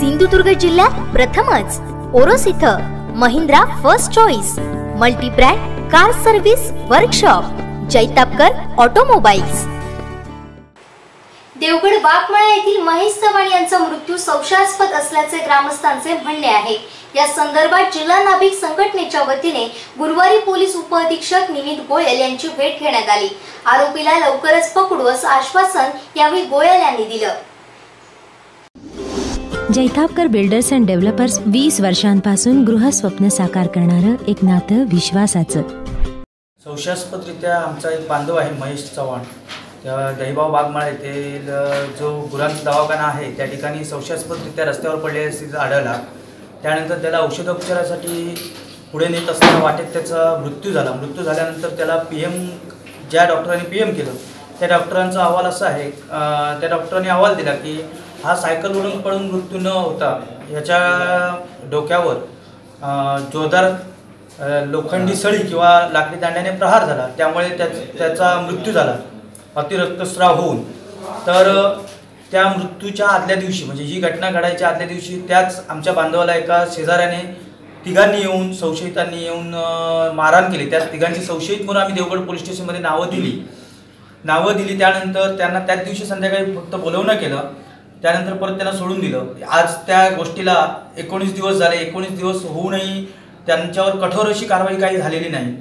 सिंधुदुर्ग जिल्ह्यात प्रथमच. ओरोस इथं Mahindra first choice multibrand car service workshop Jaitapkar automobiles. Devgad Bagmala येथील महेश चव्हाण यांचा मृत्यू संशयास्पद असल्याचे ग्रामस्थांचे म्हणणे आहे. या संदर्भात जिल्हा नाभिक संघटनेच्या वतीने गुरुवारी पोलीस उपअधीक्षक निमित गोयल यांची भेट घेण्यात आली. आरोपीला लवकरच पकडू असं आश्वासन यावेळी गोयल यांनी दिलं. जैतापकर बिल्डर्स अँड डेव्हलपर्स वीस वर्षांपासून गृहस्वप्न साकार करणारं एक नातं विश्वासाचं. संशयास्पदरित्या आमचा एक बांधव आहे महेश चव्हाण. त्या दहिभाव बागमाळा येथील जो गुरांचा दवाखाना आहे त्या ठिकाणी संशयास्पदरित्या रस्त्यावर पडलेला आढळला. त्यानंतर त्याला औषधोपचारासाठी पुढे नेत असताना वाटेत त्याचा मृत्यू झाला. मृत्यू झाल्यानंतर त्याला पी एम ज्या डॉक्टरांनी पी एम केलं त्या डॉक्टरांचा अहवाल असा आहे त्या डॉक्टरांनी अहवाल दिला की हा सायकलवरून पडून मृत्यू न होता. ह्याच्या डोक्यावर जोरदार लोखंडी सळी किंवा लाकडी दांड्याने प्रहार झाला. त्यामुळे त्याच त्याचा मृत्यू झाला. अतिरक्तस्राव होऊन. तर त्या मृत्यूच्या आदल्या दिवशी म्हणजे ही घटना घडायच्या आदल्या दिवशी त्याच आमच्या बांधवाला एका शेजाऱ्याने तिघांनी येऊन संशयितांनी येऊन मारहाण केली. त्या तिघांची संशयित म्हणून आम्ही देवगड पोलीस स्टेशनमध्ये नावं दिली. नावं दिली त्यानंतर त्यांना त्याच दिवशी संध्याकाळी फक्त बोलवणं केलं. त्यानंतर परत त्यांना सोडून दिलं. आज त्या गोष्टीला एकोणीस दिवस झाले एकोणीस दिवस होऊनही त्यांच्यावर कठोर अशी कारवाई काही झालेली नाही.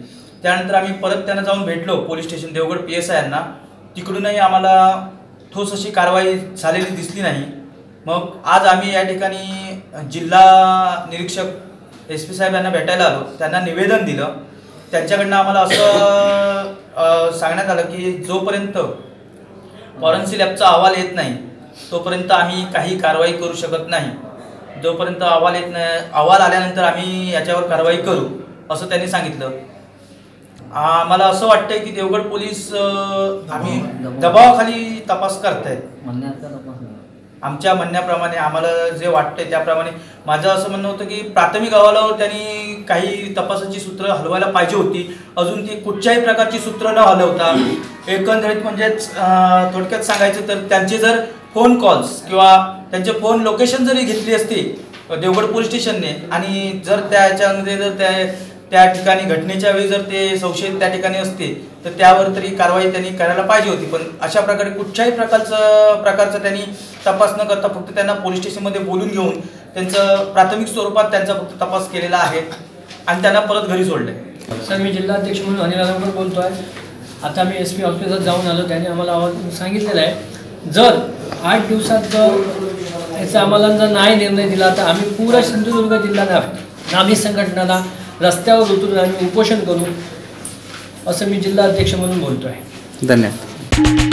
त्यानंतर आम्ही परत त्यांना जाऊन भेटलो police station Devgad P S I यांना. तिकडूनही आम्हाला ठोस अशी कारवाई झालेली दिसली नाही. मग आज आम्ही या ठिकाणी जिल्हा निरीक्षक एस पी साहेब यांना भेटायला आलो. त्यांना निवेदन दिलं. त्यांच्याकडनं आम्हाला असं सांगण्यात आलं की जोपर्यंत फॉरेन्सिक लॅबचा अहवाल येत नाही तोपर्यंत आम्ही काही कारवाई करू शकत नाही. जोपर्यंत अहवाल येत नाही अहवाल आल्यानंतर आम्ही याच्यावर कारवाई करू असं त्यांनी सांगितलं. आम्हाला असं वाटतंय की देवगड पोलीस आम्ही दबावाखाली तपास करतायत. आमच्या म्हणण्याप्रमाणे आम्हाला जे वाटतंय त्याप्रमाणे. माझं असं म्हणणं होतं की प्राथमिक अहवालावर त्यांनी काही तपासाची सूत्र हलवायला पाहिजे होती. अजून ती कुठच्याही प्रकारची सूत्र न हलवता एकंदरीत म्हणजेच थोडक्यात सांगायचं तर त्यांचे जर फोन कॉल्स किंवा त्यांचे फोन लोकेशन जरी घेतली असती देवगड पोलीस स्टेशनने आणि जर त्याच्यामध्ये जर त्या त्या ठिकाणी घटनेच्या वेळी जर ते संशयित त्या ठिकाणी असते तर त्यावर तरी कारवाई त्यांनी करायला पाहिजे होती. पण अशा प्रकारे कुठच्याही प्रकारचं प्रकारचं त्यांनी तपास न करता फक्त त्यांना पोलीस स्टेशनमध्ये बोलून घेऊन त्यांचं प्राथमिक स्वरूपात त्यांचा फक्त तपास केलेला आहे आणि त्यांना परत घरी सोडले सर मी जिल्हाध्यक्ष म्हणून अनिल आलमकर बोलतो आहे आता मी एस पी ऑफिसात जाऊन आलो त्याने आम्हाला आवाज सांगितलेला आहे. जर आठ दिवसात जर याचा आम्हाला जर नाही निर्णय दिला तर आम्ही पुरा सिंधुदुर्ग जिल्ह्याला आम्ही नामी संघटनाला रस्त्यावर उतरून आम्ही उपोषण करू असं मी जिल्हाध्यक्ष म्हणून बोलतो आहे धन्यवाद.